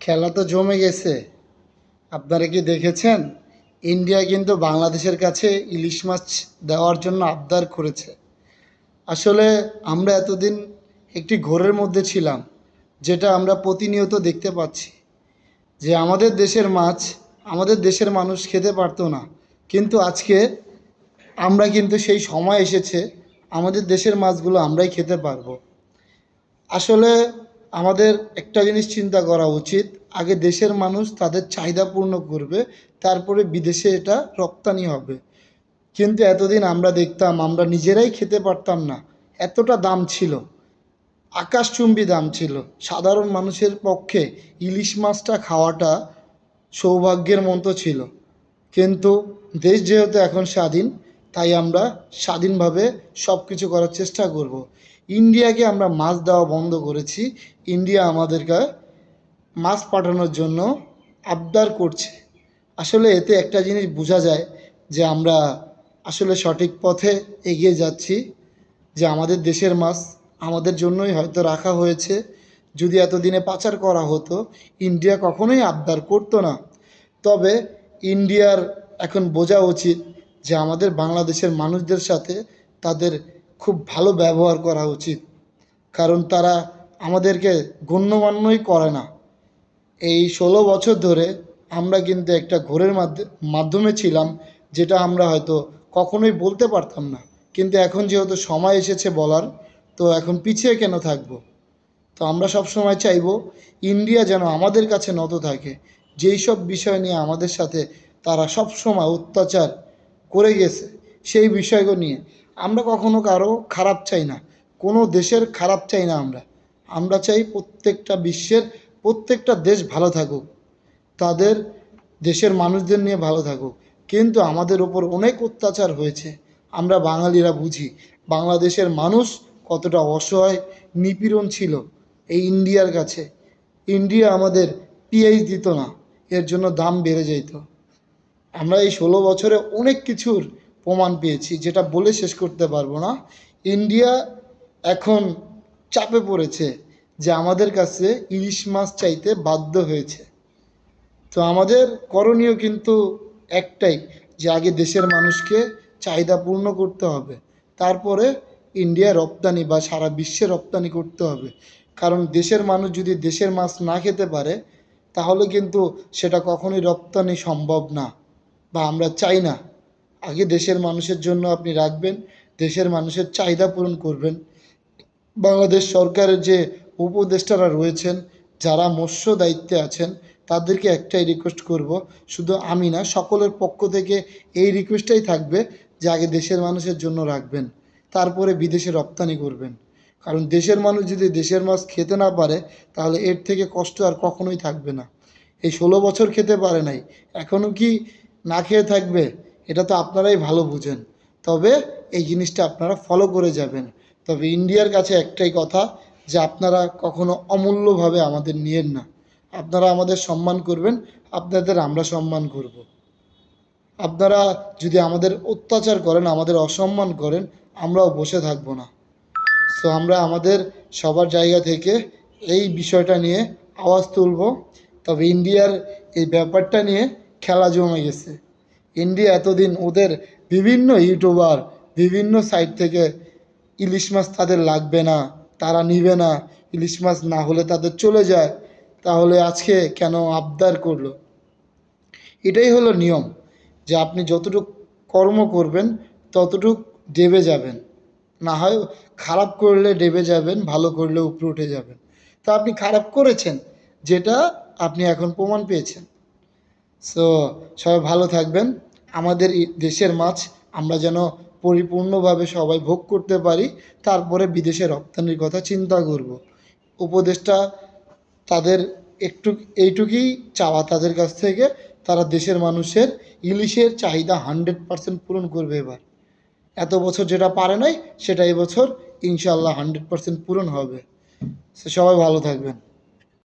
খেলা তো জমে গেছে। আপনারা কি দেখেছেন? ইন্ডিয়া কিন্তু বাংলাদেশের কাছে ইলিশ মাছ দেওয়ার জন্য আবদার করেছে। আসলে আমরা এতদিন একটি ঘোরের মধ্যে ছিলাম, যেটা আমরা প্রতিনিয়ত দেখতে পাচ্ছি। যে আমাদের দেশের মাছ, আমাদের দেশের মানুষ খেতে পারতো না। কিন্তু আজকে আমরা কিন্তু সেই সময় এসেছে, আমাদের দেশের মাছগুলো আমরাই খেতে পারব। আসলে আমাদের একটা জিনিস চিন্তা করা উচিত। আগে দেশের মানুষ তাদের চাহিদা পূর্ণ করবে, তারপরে বিদেশে এটা রপ্তানি হবে। কিন্তু এতদিন আমরা দেখতাম, আমরা নিজেরাই খেতে পারতাম না। এতটা দাম ছিল। আকাশচুম্বী দাম ছিল। সাধারণ মানুষের পক্ষে ইলিশ মাছটা খাওয়াটা সৌভাগ্যের মতো ছিল। কিন্তু দেশ যেহেতু এখন স্বাধীন, তাই আমরা স্বাধীনভাবে সব কিছু করার চেষ্টা করব। ইন্ডিয়াকে আমরা মাছ দেওয়া বন্ধ করেছি। ইন্ডিয়া আমাদেরকে মাছ পাঠানোর জন্য আবদার করছে। আসলে এতে একটা জিনিস বোঝা যায় যে আমরা আসলে সঠিক পথে এগিয়ে যাচ্ছি, যে আমাদের দেশের মাছ আমাদের জন্যই হয়তো রাখা হয়েছে। যদি এতদিনে পাচার করা হতো, ইন্ডিয়া কখনোই আবদার করতো না। তবে ইন্ডিয়ার এখন বোঝা উচিত যে আমাদের বাংলাদেশের মানুষদের সাথে তাদের খুব ভালো ব্যবহার করা উচিত। কারণ তারা আমাদেরকে গণ্যমান্যই করে না। এই ষোলো বছর ধরে আমরা কিন্তু একটা ঘোরের মাধ্যে- মাধ্যমে ছিলাম, যেটা আমরা হয়তো কখনোই বলতে পারতাম না। কিন্তু এখন যেহেতু সময় এসেছে বলার, তো এখন পিছিয়ে কেন থাকব? তো আমরা সব সময় চাইব ইন্ডিয়া যেন আমাদের কাছে নত থাকে। যেই সব বিষয় নিয়ে আমাদের সাথে তারা সব সময় অত্যাচার করে গেছে, সেই বিষয়গুলো নিয়ে। আমরা কখনো কারও খারাপ চাই না। কোনো দেশের খারাপ চাই না আমরা। আমরা চাই প্রত্যেকটা বিশ্বের প্রত্যেকটা দেশ ভালো থাকুক। তাদের দেশের মানুষদের নিয়ে ভালো থাকুক। কিন্তু আমাদের ওপর অনেক অত্যাচার হয়েছে। আমরা বাঙালিরা বুঝি, বাংলাদেশের মানুষ কতটা অসহায়, নিপীড়ন ছিল এই ইন্ডিয়ার কাছে। ইন্ডিয়া আমাদের পিএইচ দিত না, এর জন্য দাম বেড়ে যেত আমরা এই ষোলো বছরে অনেক কিছুর প্রমাণ পেয়েছি, যেটা বলে শেষ করতে পারব না। ইন্ডিয়া এখন চাপে পড়েছে যে আমাদের কাছে ইলিশ মাছ চাইতে বাধ্য হয়েছে। তো আমাদের করণীয় কিন্তু একটাই যে আগে দেশের মানুষকে চাহিদা পূর্ণ করতে হবে, তারপরে ইন্ডিয়া রপ্তানি বা সারা বিশ্বে রপ্তানি করতে হবে। কারণ দেশের মানুষ যদি দেশের মাছ না খেতে পারে, তাহলে কিন্তু সেটা কখনোই রপ্তানি সম্ভব না বা আমরা চাই না। আগে দেশের মানুষের জন্য আপনি রাখবেন, দেশের মানুষের চাহিদা পূরণ করবেন। বাংলাদেশ সরকারের যে উপদেষ্টারা রয়েছেন, যারা মৎস্য দায়িত্বে আছেন, তাদেরকে একটাই রিকোয়েস্ট করব, শুধু আমি না, সকলের পক্ষ থেকে এই রিকোয়েস্টটাই থাকবে যে আগে দেশের মানুষের জন্য রাখবেন, তারপরে বিদেশে রপ্তানি করবেন। কারণ দেশের মানুষ যদি দেশের মাছ খেতে না পারে, তাহলে এর থেকে কষ্ট আর কখনোই থাকবে না। এই ষোলো বছর খেতে পারে নাই এখনও কি না খেয়ে থাকবে? এটা তো আপনারাই ভালো বুঝেন। তবে এই জিনিসটা আপনারা ফলো করে যাবেন। তবে ইন্ডিয়ার কাছে একটাই কথা যে আপনারা কখনো অমূল্যভাবে আমাদের নিয়েন না। আপনারা আমাদের সম্মান করবেন, আপনাদের আমরা সম্মান করব। আপনারা যদি আমাদের অত্যাচার করেন, আমাদের অসম্মান করেন, আমরাও বসে থাকব না। সো আমরা আমাদের সবার জায়গা থেকে এই বিষয়টা নিয়ে আওয়াজ তুলব। তবে ইন্ডিয়ার এই ব্যাপারটা নিয়ে খেলা জমে গেছে। ইন্ডিয়া এতদিন ওদের বিভিন্ন ইউটিউবার, বিভিন্ন সাইট থেকে ইলিশ মাছ তাদের লাগবে না, তারা নিবে না, ইলিশ মাছ না হলে তাদের চলে যায়। তাহলে আজকে কেন আবদার করল? এটাই হলো নিয়ম, যে আপনি যতটুক কর্ম করবেন, ততটুক ডেবে যাবেন। না হয় খারাপ করলে ডেবে যাবেন, ভালো করলে উপরে উঠে যাবেন। তো আপনি খারাপ করেছেন, যেটা আপনি এখন প্রমাণ পেয়েছেন। সো সবাই ভালো থাকবেন। আমাদের দেশের মাছ আমরা যেন পরিপূর্ণভাবে সবাই ভোগ করতে পারি, তারপরে বিদেশে রপ্তানির কথা চিন্তা করব। উপদেশটা তাদের একটু, এইটুকুই চাওয়া তাদের কাছ থেকে, তারা দেশের মানুষের ইলিশের চাহিদা হান্ড্রেড পারসেন্ট পূরণ করবে এবার। এত বছর যেটা পারে নাই, সেটা এবছর ইনশাল্লাহ হান্ড্রেড পারসেন্ট পূরণ হবে। সবাই ভালো থাকবেন।